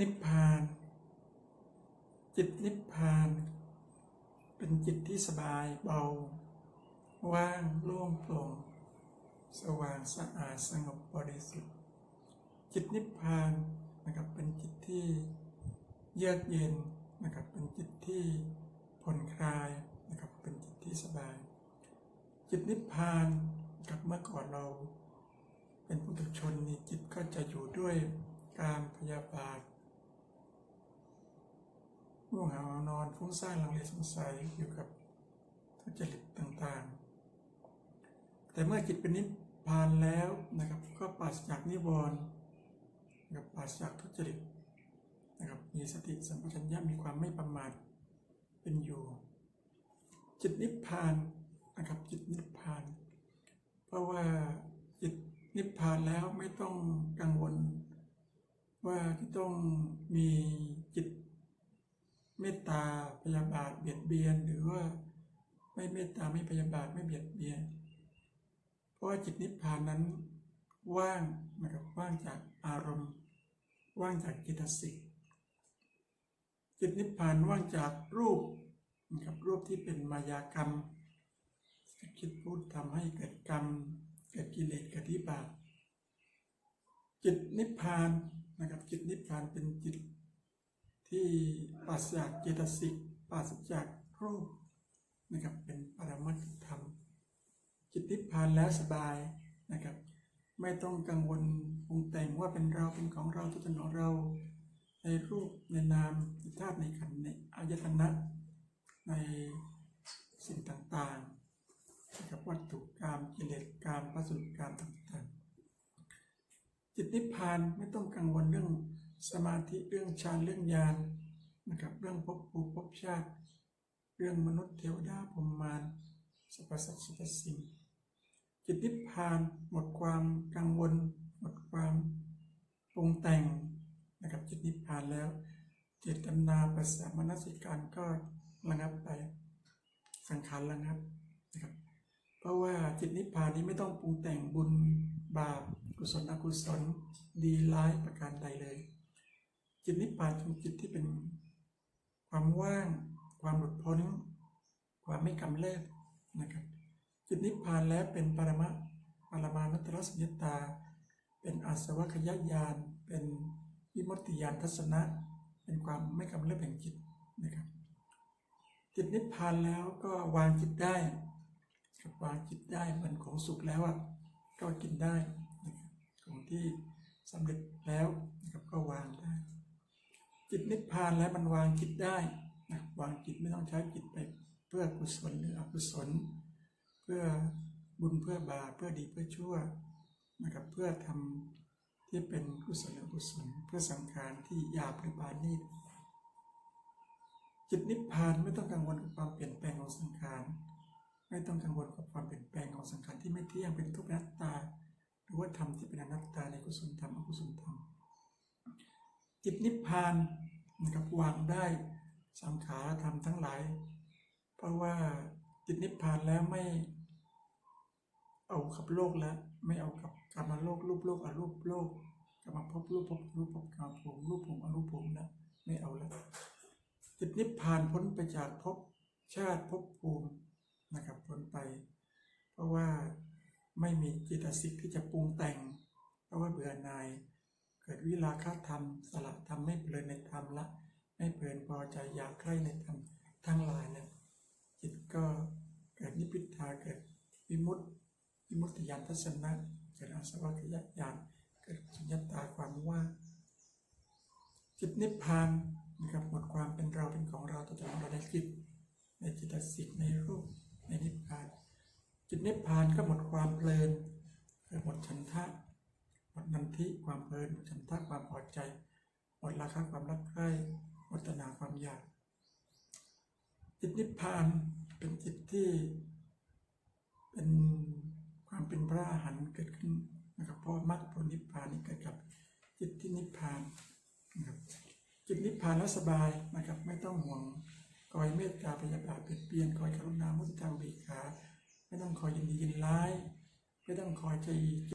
นิพพาน จิตนิพพาน เป็นจิตที่สบายเบา ว่างโล่งโปร่งสว่างสะอาดสงบบริสุทธิ์ จิตนิพพานนะครับเป็นจิตที่เยือกเย็นนะครับเป็นจิตที่ผ่อนคลายนะครับเป็นจิตที่สบาย จิตนิพพานกับเมื่อก่อนเรา เป็นผู้ถูกชนนี่จิตก็จะอยู่ด้วยการพยาบาท ง่วงเหานอนฟุ้งซ่านลังเลสงสัยอยู่กับทุจริตต่างๆ แต่เมื่อจิตเป็นนิพพานแล้วนะครับก็ปราศจากนิวรณ์นะครับปราศจากทุจริตนะครับมีสติสัมปชัญญะมีความไม่ประมาทเป็นอยู่ จิตนิพพานนะครับจิตนิพพาน เพราะว่าจิตนิพพานแล้วไม่ต้องกังวล ว่าจะต้องมีจิต เมตตาพยาบาทเบียดเบียน หรือว่าไม่เมตตาไม่พยาบาทไม่เบียดเบียน เพราะว่าจิตนิพพานนั้นว่างนะครับว่างจากอารมณ์ ว่างจากจิตสิกจิตนิพพานว่างจากรูปนะครับรูปที่เป็นมายากรรมคิดพูดทำให้เกิดกรรม เกิดกิเลสเกิดวิบากจิตนิพพานนะครับจิตนิพพานเป็นจิต ที่ปราศจากเจตสิกปราศจากรูปนะครับเป็นปรมัตถธรรม จิตนิพพานแล้วสบายนะครับ ไม่ต้องกังวลปรุงแต่งว่าเป็นเราเป็นของเราตัวตนของเรา ในรูปในนามในธาตุในขันธ์ในอายตนะในสิ่งต่างๆนะครับวัตถุกรรมกิเลสกรรมปัจจุกรรมต่างๆ จิตนิพพานไม่ต้องกังวลเรื่อง สมาธิเรื่องฌานเรื่องญาณนะครับเรื่องภพภูมิภพชาติ เรื่องมนุษย์เทวดาพรหมมารสรรพสัตว์สรรพสิ่งจิตนิพพานหมดความกังวล หมดความปรุงแต่งนะครับจิตนิพพานแล้วเจตนาภาษามนสิการก็ระงับไปสังขารระงับนะครับ เพราะว่าจิตนิพพานนี้ไม่ต้องปรุงแต่งบุญบาปกุศลอกุศลดีร้ายประการใดเลย จิตนิพพานเป็นจิตที่เป็นความว่าง ความหลุดพ้น ความไม่กำเริบนะครับ จิตนิพพานแล้วเป็นปรมะปรมานุตตรสัญญตา เป็นอาสวัคยญาณเป็นวิมุตติญาณทัศนะ เป็นความไม่กำเริบแห่งจิตนะครับ จิตนิพพานแล้วก็วางจิตได้ครับวางจิตได้มันของสุขแล้วอะก็กินได้ของที่สำเร็จแล้วนะครับก็วางได้ จิตนิพพานแล้วมันวางจิตได้นะวางจิตไม่ต้องใช้จิตไปเพื่อกุศลหรืออกุศล เพื่อบุญเพื่อบาเพื่อดีเพื่อชั่วนะครับเพื่อทำที่เป็นกุศลหรืออกุศล เพื่อสังขารที่หยาบหรือบานนีตจิตนิพพานไม่ต้องกังวลกับความเปลี่ยนแปลงของสังขารไม่ต้องกังวลกับความเปลี่ยนแปลงของสังขารที่ไม่เที่ยงเป็นทุกข์นัตตา หรือว่าธรรมที่เป็นอนัตตาในกุศลธรรมอกุศลธรรม จิตนิพพานนะครับวางได้สังขารธรรมทั้งหลาย เพราะว่าจิตนิพพานแล้วไม่เอากับโลกแล้ว ไม่เอากับกรรมโลกรูปโลกอรูปโลกกรรมภพรูปภพรูปภพกรรมภูมิรูปภูมิอรูปภูมิแล้วไม่เอาแล้วจิตนิพพานพ้นไปจากภพชาติภพภูมินะครับพ้นไป เพราะว่าไม่มีจิตสิกที่จะปรุงแต่ง เพราะว่าเบื่อหน่าย เกิดวิราคะธรรม สละธรรมไม่เพลินในธรรมละ ไม่เพลินพอใจอยากใคร่ในธรรมทั้งหลายเนี่ยจิตก็เกิดนิพพิทาเกิดวิมุตติวิมุตติญาณทัศนะเกิดอาสวัคยญาณเกิดสุญญตาความว่างจิตนิพพานนะครับหมดความเป็นเราเป็นของเราตัวตนของเราในจิตในจิตสิกในรูปในนิพพาน จิตนิพพานก็หมดความเพลินหมดฉันทะ หมดนันทิความเพลินหมดฉันทะความพอใจ หมดราคะความรักใคร่หมดตนาความอยากจิตนิพพานเป็นจิตที่เป็นความเป็นพระอรหันต์เกิดขึ้นนะครับเพราะมรรคผลนิพพานนี่เกิดกับจิตที่นิพพานนะครับจิตนิพพานแล้วสบายนะครับไม่ต้องห่วงคอยเมตตาพยาบาทเปลี่ยนเปลี่ยนคอยกรุณามุทิตาอุเบกขาไม่ต้องคอยยินดียินร้าย ไม่ต้องคอยใจ